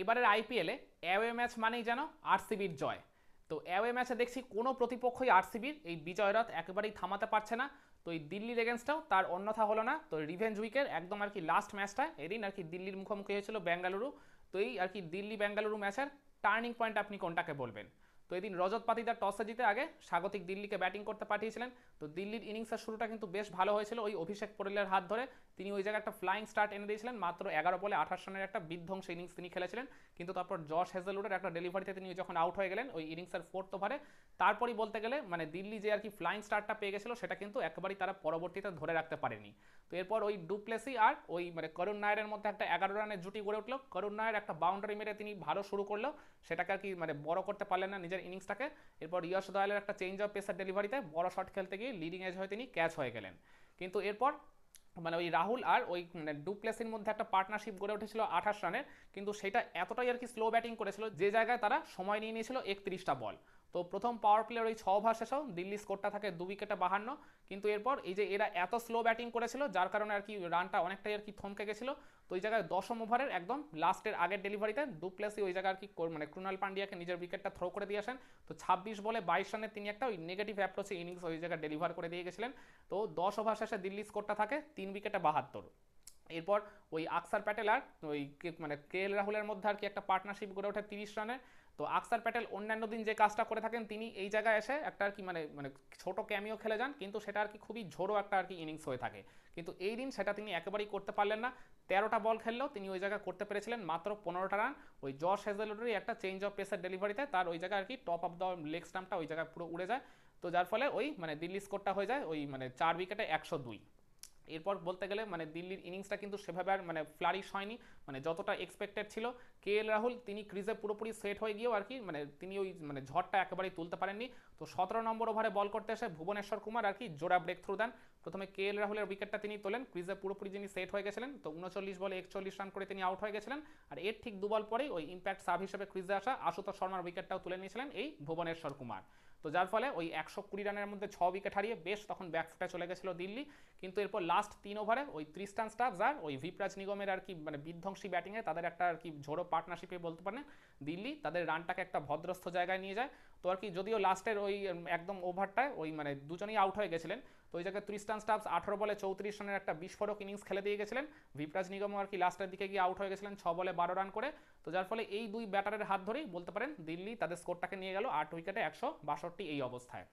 এবারের আইপিএলে away match মানেই যেন আরসিবির জয়। তো অ্যাওয়ে ম্যাচে দেখছি কোনো প্রতিপক্ষই আরসিবির এই বিজয়রথ একেবারেই থামাতে পারছে না। তো এই দিল্লির এগেনস্টটাও তার অন্যথা হলো না। তো রিভেঞ্জ উইকের একদম আর কি লাস্ট ম্যাচটা এদিন আর কি দিল্লির মুখোমুখি হয়েছিল বেঙ্গালুরু। তো এই আর কি দিল্লি বেঙ্গালুরু ম্যাচের টার্নিং পয়েন্ট আপনি কোনটাকে বলবেন? তো এদিন রজত পাতিদার টসে জিতে আগে স্বাগতিক দিল্লিকে ব্যাটিং করতে পাঠিয়েছিলেন। তো দিল্লির ইনিংসের শুরুটা কিন্তু বেশ ভালো হয়েছিল ওই অভিষেক পটেলের হাত ধরে। তিনি ওই জায়গায় একটা ফ্লাইং স্টার্ট এনে দিয়েছিলেন, মাত্র এগারো বলে আঠাশ রানের একটা বিধ্বংসী ইনিংস তিনি খেলেছিলেন। কিন্তু তারপর জশ হেজেলউডের একটা ডেলিভারিতে তিনি যখন আউট হয়ে গেলেন, ওই ইনিংসের ফোর্থ ওভারে, তারপরই বলতে গেলে মানে দিল্লি যে আর কি ফ্লাইং স্টারটা পেয়ে গেছিল, সেটা কিন্তু একেবারেই তারা পরবর্তীতে ধরে রাখতে পারেনি। তো এরপর ওই ডুপ্লেসি আর ওই মানে করুণ নায়ারের মধ্যে একটা এগারো রানের জুটি গড়ে উঠল। করুণ নায়ার একটা বাউন্ডারি মেরে তিনি ভালো শুরু করল। সেটাকে আর কি মানে বড় করতে পারলেন না নিজের ইনিংসটাকে এরপর ইয়শ দয়ালের একটা চেঞ্জ অফ পেসার ডেলিভারিতে বড় শট খেলতে গিয়ে লিডিং এজ হয়ে তিনি ক্যাচ হয়ে গেলেন। কিন্তু এরপর মানে ওই রাহুল আর ওই মানে ডুপ্লেসির মধ্যে একটা পার্টনারশিপ গড়ে উঠেছিল আঠাশ রানের। কিন্তু সেটা এতটাই আর কি স্লো ব্যাটিং করেছিল, যে জায়গায় তারা সময় নিয়ে নিয়েছিল একত্রিশটা বল তো প্রথম পাওয়ার প্লেয়ার ওই ছ ওভার শেষেও দিল্লি স্কোরটা থাকে দু উইকেটে বাহান্ন। কিন্তু এরপর এই যে এরা এত স্লো ব্যাটিং করেছিল, যার কারণে আর কি রানটা অনেকটাই আর কি থমকে গেছিল, তো ওই জায়গায় দশম ওভারের একদম লাস্টের আগের ডেলিভারিতে ডুপ্লেসি ওই জায়গায় আর কি মানে ক্রুনাল পান্ডিয়াকে নিজের উইকেটটা থ্রো করে দিয়ে আসেন। তো ছাব্বিশ বলে বাইশ রানে তিনি একটা ওই নেগেটিভ অ্যাপ্রোচে ইনিংস ওই জায়গায় ডেলিভার করে দিয়ে গেছিলেন। তো দশ ওভার শেষে দিল্লি স্কোরটা থাকে তিন উইকেটে বাহাত্তর। এরপর ওই আকসার প্যাটেল আর ওই মানে কে এল রাহুলের মধ্যে আর কি একটা পার্টনারশিপ গড়ে ওঠে তিরিশ রানের। তো আকসার প্যাটেল অন্যান্য দিন যে কাজটা করে থাকেন, তিনি এই জায়গায় এসে একটা আর কি মানে মানে ছোট ক্যামিও খেলে যান, কিন্তু সেটা আর কি খুবই ঝোড়ো একটা আর কি ইনিংস হয়ে থাকে। কিন্তু এই দিন সেটা তিনি একেবারেই করতে পারলেন না। তেরোটা বল খেললেও তিনি ওই জায়গায় করতে পেরেছিলেন মাত্র পনেরোটা রান ওই জশ হেজেলুডেরই একটা চেঞ্জ অফ পেসের ডেলিভারিতে তার ওই জায়গায় আর কি টপ অফ দ্য লেগ স্টাম্পটা ওই জায়গায় পুরো উড়ে যায়। তো যার ফলে ওই মানে দিল্লি স্কোরটা হয়ে যায় ওই মানে চার উইকেটে একশো দুই। এরপর বলতে গেলে মানে দিল্লির ইনিংসটা কিন্তু সেভাবে আর মানে ফ্লারিশ হয়নি। মানে যতটা এক্সপেক্টেড ছিল, কে এল রাহুল, তিনি ক্রিজে পুরোপুরি সেট হয়ে গিয়েও আর কি মানে তিনি ওই মানে ঝড়টা একেবারেই তুলতে পারেননি। তো সতেরো নম্বর ওভারে বল করতে এসে ভুবনেশ্বর কুমার আর কি জোড়া ব্রেক থ্রু দেন। প্রথমে কে এল রাহুলের উইকেটটা তিনি তোলেন ক্রিজে পুরোপুরি যিনি সেট হয়ে গেছিলেন, তো উনচল্লিশ বলে একচল্লিশ রান করে তিনি আউট হয়ে গেছিলেন। আর এর ঠিক দু বল পরেই ওই ইম্প্যাক্ট সাব হিসেবে ক্রিজে আসা আশুতোষ শর্মার উইকেটটাও তুলে নিয়েছিলেন এই ভুবনেশ্বর কুমার। তো যার ফলে ওই একশো কুড়ি রানের মধ্যে ছ উইকেট হারিয়ে বেশ তখন ব্যাকফুটে চলে গেছিল দিল্লি। কিন্তু এরপর লাস্ট তিন ওভারে ওই ত্রিস্টান স্টাফস আর ওই ভিপরাজ নিগমের আর কি মানে বিধ্বংসী ব্যাটিংয়ে তাদের একটা আর কি ঝোড়ো পার্টনারশিপে বলতে পারেন, দিল্লি তাদের রানটাকে একটা ভদ্রস্থ জায়গায় নিয়ে যায়। তো আর কি যদিও লাস্টের ওই একদম ওভারটায় ওই মানে দুজনেই আউট হয়ে গেছিলেন ওই জায়গায় ত্রিস্টান স্টাফস আঠারো বলে চৌত্রিশ রানের একটা বিস্ফোরক ইনিংস খেলে দিয়ে গেছিলেন। ভিপরাজ নিগম আর কি লাস্টের দিকে গিয়ে আউট হয়ে গেছিলেন ছ বলে বারো রান করে। তো যার ফলে এই দুই ব্যাটারের হাত ধরেই বলতে পারেন দিল্লি তাদের স্কোরটাকে নিয়ে গেল আট উইকেটে একশো বাষট্টি এই অবস্থায়।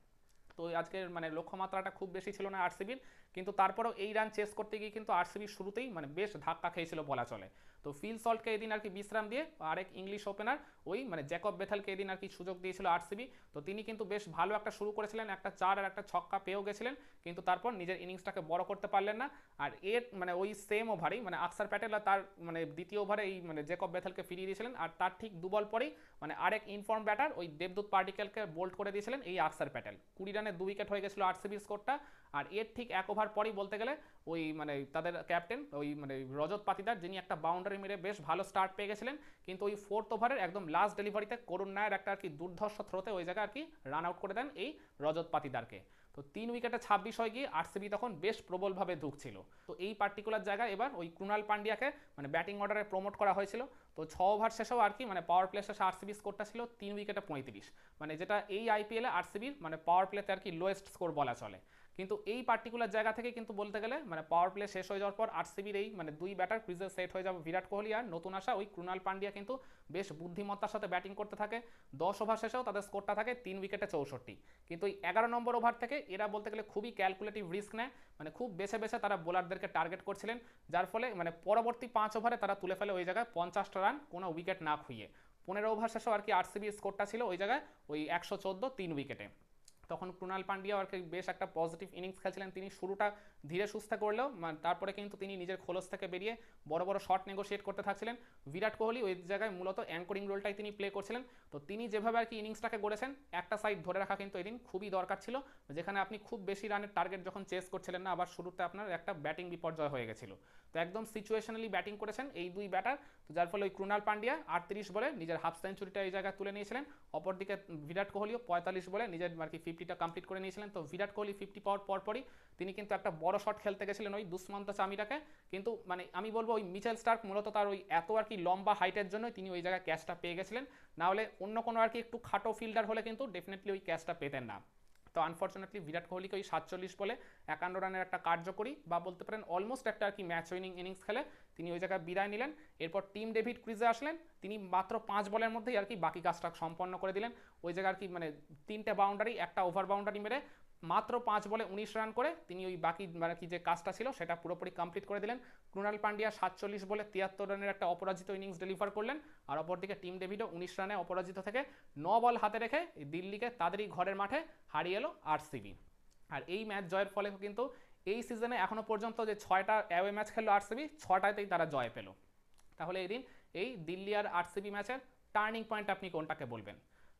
তো আজকের মানে লক্ষ্যমাত্রাটা খুব বেশি ছিল না আরসিবির। কিন্তু তারপরেও এই রান চেস করতে গিয়ে কিন্তু আরসিবির শুরুতেই মানে বেশ ধাক্কা খেয়েছিল বলা চলে। তো ফিল সল্টকে এদিন আর কি বিশ্রাম দিয়ে আরেক ইংলিশ ওপেনার ওই মানে জ্যাকব বেথালকে এদিন আর কি সুযোগ দিয়েছিল আরসিবি তো তিনি কিন্তু বেশ ভালো একটা শুরু করেছিলেন, একটা চার আর একটা ছক্কা পেয়েও গেছিলেন, কিন্তু তারপর নিজের ইনিংসটাকে বড় করতে পারলেন না। আর এর মানে ওই সেম ওভারেই মানে আকসার প্যাটেল তার মানে দ্বিতীয় ওভারে এই মানে জ্যাকব বেথালকে ফিরিয়ে দিয়েছিলেন। আর তার ঠিক দুবল পরেই মানে আরেক ইনফর্ম ব্যাটার ওই দেবদূত পার্টিকেলকে বোল্ড করে দিয়েছিলেন এই আকসার প্যাটেল কুড়ি রানে দু উইকেট হয়ে গেছিল আরসিবির স্কোরটা আর এর ঠিক এক ওভার পরেই বলতে গেলে ওই মানে তাদের ক্যাপ্টেন ওই মানে রজত পাতিদার, যিনি একটা বাউন্ডারি মেরে বেশ ভালো স্টার্ট পেয়ে গেছিলেন। কিন্তু ওই ফোর্থ ওভারের একদম লাস্ট ডেলিভারিতে করুণ নায়ের একটা আর কি দুর্ধর্ষ থ্রোতে ওই জায়গায় আর কি রান আউট করে দেন এই রজত পাতিদারকে। তো তিন উইকেটে ছাব্বিশ হয়ে গিয়ে আরসিবি তখন বেশ প্রবলভাবে ঢুকছিল তো এই পার্টিকুলার জায়গায় এবার ওই ক্রুনাল পান্ডিয়াকে মানে ব্যাটিং অর্ডারে প্রমোট করা হয়েছিল। তো ছ ওভার শেষেও আর কি মানে পাওয়ার প্লে শেষে আরসিবি স্কোরটা ছিল তিন উইকেটে পঁয়ত্রিশ। মানে যেটা এই আইপিএলে আরসিবির মানে পাওয়ার প্লেতে আর কি লোয়েস্ট স্কোর বলা চলে। কিন্তু এই পার্টিকুলার জায়গা থেকে কিন্তু বলতে গেলে মানে পাওয়ার প্লে শেষ হয়ে যাওয়ার পর আরসিবির এই মানে দুই ব্যাটার ক্রিজে সেট হয়ে যাবে বিরাট কোহলি আর নতুন আসা ওই ক্রুনাল পান্ডিয়া কিন্তু বেশ বুদ্ধিমত্তার সাথে ব্যাটিং করতে থাকে। দশ ওভার শেষেও তাদের স্কোরটা থাকে তিন উইকেটে চৌষট্টি। কিন্তু এই এগারো নম্বর ওভার থেকে এরা বলতে গেলে খুবই ক্যালকুলেটিভ রিস্ক নেয় মানে খুব বেছে বেছে তারা বোলারদেরকে টার্গেট করছিলেন, যার ফলে মানে পরবর্তী পাঁচ ওভারে তারা তুলে ফেলে ওই জায়গায় পঞ্চাশটা রান কোনো উইকেট না খুইয়ে। পনেরো ওভার শেষেও আর কি আরসিবি স্কোরটা ছিল ওই জায়গায় ওই একশো চোদ্দ তিন উইকেটে তখন ক্রুনাল পান্ডিয়া আর বেশ একটা পজিটিভ ইনিংস খেলছিলেন। তিনি শুরুটা ধীরে সুস্থে করলেও তারপরে কিন্তু তিনি নিজের খোলস থেকে বেরিয়ে বড় বড় শট নেগোশিয়েট করতে থাকছিলেন। বিরাট কোহলি ওই জায়গায় মূলত অ্যাঙ্করিং রোলটাই তিনি প্লে করছিলেন। তো তিনি যেভাবে আর কি ইনিংসটাকে গড়েছেন, একটা সাইড ধরে রাখা কিন্তু এদিন খুবই দরকার ছিল। যেখানে আপনি খুব বেশি রানের টার্গেট যখন চেস করছিলেন না, আবার শুরুতে আপনার একটা ব্যাটিং বিপর্যয় হয়ে গেছিল। তো একদম সিচুয়েশনালি ব্যাটিং করেছেন এই দুই ব্যাটার তো যার ফলে ওই ক্রুনাল পান্ডিয়া আটত্রিশ বলে নিজের হাফ সেঞ্চুরিটা এই জায়গায় তুলে নিয়েছিলেন। অপরদিকে বিরাট কোহলিও পঁয়তাল্লিশ বলে নিজের আর কি ফিফটিটা কমপ্লিট করে নিয়েছিলেন। তো বিরাট কোহলি ফিফটি পাওয়ার পরপরই তিনি কিন্তু একটা বড় শট খেলতে গেছিলেন ওই দুষ্মন্ত চামিটাকে কিন্তু মানে আমি বলব ওই মিচেল স্টার্ক মূলত তার ওই এত আর কি লম্বা হাইটের জন্য তিনি ওই জায়গায় ক্যাচটা পেয়ে গেছিলেন। না হলে অন্য কোনো আর কি একটু খাটো ফিল্ডার হলে কিন্তু ডেফিনেটলি ওই ক্যাচটা পেতেন না। তো আনফর্চুনেটলি বিরাট কোহলিকে ওই সাতচল্লিশ বলে একান্ন রানের একটা কার্যকরী বা বলতে পারেন অলমোস্ট একটা আর কি ম্যাচ উইনিং ইনিংস খেলে তিনি ওই জায়গায় বিদায় নিলেন। এরপর টিম ডেভিড ক্রিজে আসলেন। তিনি মাত্র পাঁচ বলের মধ্যেই আর কি বাকি কাজটা সম্পন্ন করে দিলেন। ওই জায়গায় আর কি মানে তিনটে বাউন্ডারি একটা ওভার বাউন্ডারি মেরে মাত্র পাঁচ বলে উনিশ রান করে তিনি ওই বাকি মানে কি যে কাজটা ছিল সেটা পুরোপুরি কমপ্লিট করে দিলেন। ক্রুনাল পান্ডিয়া সাতচল্লিশ বলে তিয়াত্তর রানের একটা অপরাজিত ইনিংস ডেলিভার করলেন। আর অপরদিকে টিম ডেভিডও উনিশ রানে অপরাজিত থেকে ন বল হাতে রেখে দিল্লিকে তাদেরই ঘরের মাঠে হারিয়ে এলো আরসিবি। আর এই ম্যাচ জয়ের ফলে কিন্তু এই সিজনে এখনও পর্যন্ত যে ছয়টা অ্যাওয়ে ম্যাচ খেললো আরসিবি, ছটাতেই তারা জয় পেল। তাহলে এই দিন এই দিল্লি আর আরসিবি ম্যাচের টার্নিং পয়েন্ট আপনি কোনটাকে বলবেন?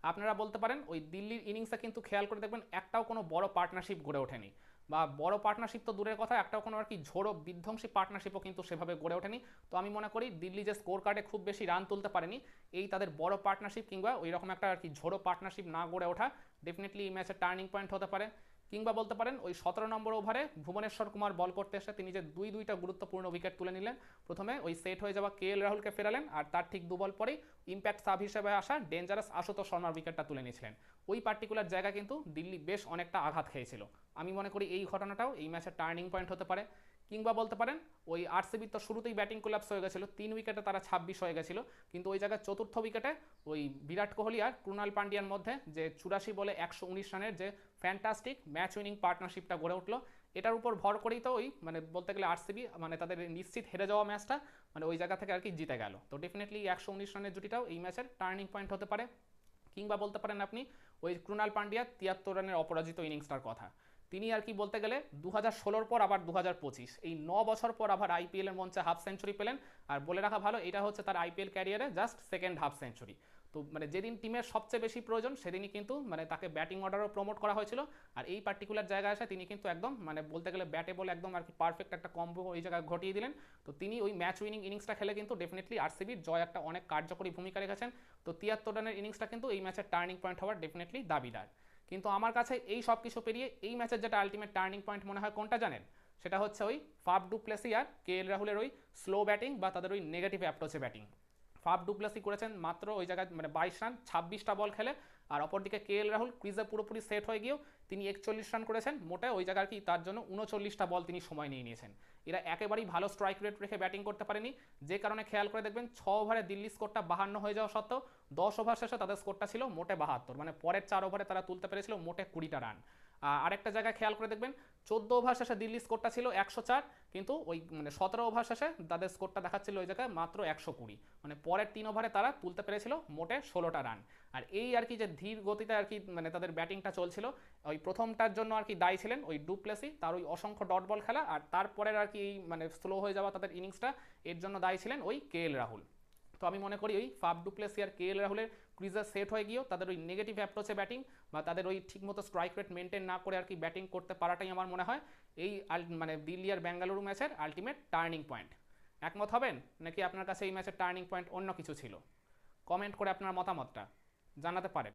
আপনারা বলতে পারেন ওই দিল্লির ইনিংসে কিন্তু খেয়াল করে দেখবেন একটাও কোনো বড় পার্টনারশিপ গড়ে ওঠেনি। বা বড় পার্টনারশিপ তো দূরের কথা, একটাও কোনো আর কি ঝোড়ো বিধ্বংসী পার্টনারশিপও কিন্তু সেভাবে গড়ে ওঠেনি। তো আমি মনে করি দিল্লি যে স্কোর কার্ডে খুব বেশি রান তুলতে পারেনি, এই তাদের বড় পার্টনারশিপ কিংবা ওই রকম একটা আর কি ঝোড়ো পার্টনারশিপ না গড়ে ওঠা ডেফিনেটলি ম্যাচের টার্নিং পয়েন্ট হতে পারে। কিংবা বলতে পারেন ওই সতেরো নম্বর ওভারে ভুবনেশ্বর কুমার বল করতে এসে তিনি যে দুই দুইটা গুরুত্বপূর্ণ উইকেট তুলে নিলেন, প্রথমে ওই সেট হয়ে যাওয়া কে এল রাহুলকে ফেরালেন আর তার ঠিক দু বল পরেই ইম্প্যাক্ট সাব হিসেবে আসা ডেঞ্জারাস আশুতোষ শর্মার উইকেটটা তুলে নিয়েছিলেন। ওই পার্টিকুলার জায়গা কিন্তু দিল্লি বেশ অনেকটা আঘাত খেয়েছিল। আমি মনে করি এই ঘটনাটাও এই ম্যাচের টার্নিং পয়েন্ট হতে পারে। কিংবা বলতে পারেন, ওই আরসিবির তো শুরুতেই ব্যাটিং কোলাপস হয়ে গেছিল, তিন উইকেটে তারা ছাব্বিশ হয়ে গেছিল। কিন্তু ওই জায়গায় চতুর্থ উইকেটে ওই বিরাট কোহলি আর ক্রুনাল পান্ডিয়ার মধ্যে যে চুরাশি বলে একশো উনিশ রানের যে ফ্যান্টাস্টিক ম্যাচ উইনিং পার্টনারশিপটা গড়ে উঠল, এটার উপর ভর করেই তো ওই মানে বলতে গেলে আরসিবি মানে তাদের নিশ্চিত হেরে যাওয়া ম্যাচটা মানে ওই জায়গা থেকে আর কি জিতে গেল। তো ডেফিনেটলি একশো উনিশ রানের জুটিটাও এই ম্যাচের টার্নিং পয়েন্ট হতে পারে। কিংবা বলতে পারেন আপনি, ওই ক্রুনাল পান্ডিয়া তিয়াত্তর রানের অপরাজিত ইনিংসটার কথা। তিনি আর কি বলতে গেলে দু হাজার পর আবার দু এই ন বছর পর আবার আইপিএলের মঞ্চে হাফ সেঞ্চুরি পেলেন। আর বলে রাখা ভালো, এটা হচ্ছে তার আইপিএল ক্যারিয়ারে জাস্ট সেকেন্ড হাফ সেঞ্চুরি তো মানে যেদিন টিমের সবচেয়ে বেশি প্রয়োজন, সেদিনই কিন্তু মানে তাকে ব্যাটিং অর্ডারও প্রমোট করা হয়েছিল। আর এই পার্টিকুলার জায়গায় এসে তিনি কিন্তু একদম মানে বলতে গেলে ব্যাটে বলে একদম আর কি পারফেক্ট একটা কম্বো ওই জায়গায় ঘটিয়ে দিলেন। তো তিনি ওই ম্যাচ উইনিং ইনিংসটা খেলে কিন্তু ডেফিনেটলি আরসিবির জয় একটা অনেক কার্যকরী ভূমিকা রেখেছেন। তো তিয়াত্তর রানের ইনিংসটা কিন্তু এই ম্যাচের টার্নিং পয়েন্ট হওয়ার ডেফিনেটলি দাবিদার। কিন্তু আমার কাছে এই সব কিছু পেরিয়ে এই ম্যাচের যেটা আলটিমেট টার্নিং পয়েন্ট মনে হয় কোনটা জানেন? সেটা হচ্ছে ওই ফাফ ডুপ্লেসি আর কে এল রাহুলের ওই স্লো ব্যাটিং বা তাদের ওই নেগেটিভ অ্যাপ্রোচে ব্যাটিং ফাফ ডুপ্লেসি করেছেন মাত্র ওই জায়গায় মানে বাইশ রান ছাব্বিশটা বল খেলে। আর অপরদিকে কে এল রাহুল, ক্রিজে পুরোপুরি সেট হয়ে গিয়েও তিনি একচল্লিশ রান করেছেন। মোটে ওই জায়গার কি তার জন্য উনচল্লিশটা বল তিনি সময় নিয়ে নিয়েছেন। এরা একেবারেই ভালো স্ট্রাইক রেট রেখে ব্যাটিং করতে পারেনি। যে কারণে খেয়াল করে দেখবেন, ছ ওভারে দিল্লি স্কোরটা বাহান্ন হয়ে যাওয়া সত্ত্বেও দশ ওভার শেষে তাদের স্কোরটা ছিল মোটে বাহাত্তর। মানে পরের চার ওভারে তারা তুলতে পেরেছিল মোটে কুড়িটা রান আরেকটা জায়গায় খেয়াল করে দেখবেন, চোদ্দ ওভার শেষে দিল্লি স্কোরটা ছিল একশো চার, কিন্তু ওই মানে সতেরো ওভার শেষে তাদের স্কোরটা দেখাচ্ছিল ওই জায়গায় মাত্র একশো কুড়ি। মানে পরের তিন ওভারে তারা তুলতে পেরেছিল মোটে ষোলোটা রান আর এই আর কি যে ধীর গতিতে আর কি মানে তাদের ব্যাটিংটা চলছিল, ওই প্রথমটার জন্য আর কি দায়ী ছিলেন ওই ডুপ্লেসি তার ওই অসংখ্য ডট বল খেলা, আর তারপরের আর কি এই মানে স্লো হয়ে যাওয়া তাদের ইনিংসটা এর জন্য দায়ী ছিলেন ওই কে এল রাহুল তো আমি মনে করি ওই ফাফ ডুপ্লেসি আর কে এল রাহুলের ক্রিজার সেট হয়ে গিয়েও তাদের ওই নেগেটিভ অ্যাপ্রোচে ব্যাটিং বা তাদের ওই ঠিকমতো স্ট্রাইক রেট মেনটেন না করে আর কি ব্যাটিং করতে পারাটাই আমার মনে হয় এই মানে দিল্লি আর বেঙ্গালুরু ম্যাচের আলটিমেট টার্নিং পয়েন্ট একমত হবেন? নাকি আপনার কাছে এই ম্যাচের টার্নিং পয়েন্ট অন্য কিছু ছিল? কমেন্ট করে আপনার মতামতটা জানাতে পারেন।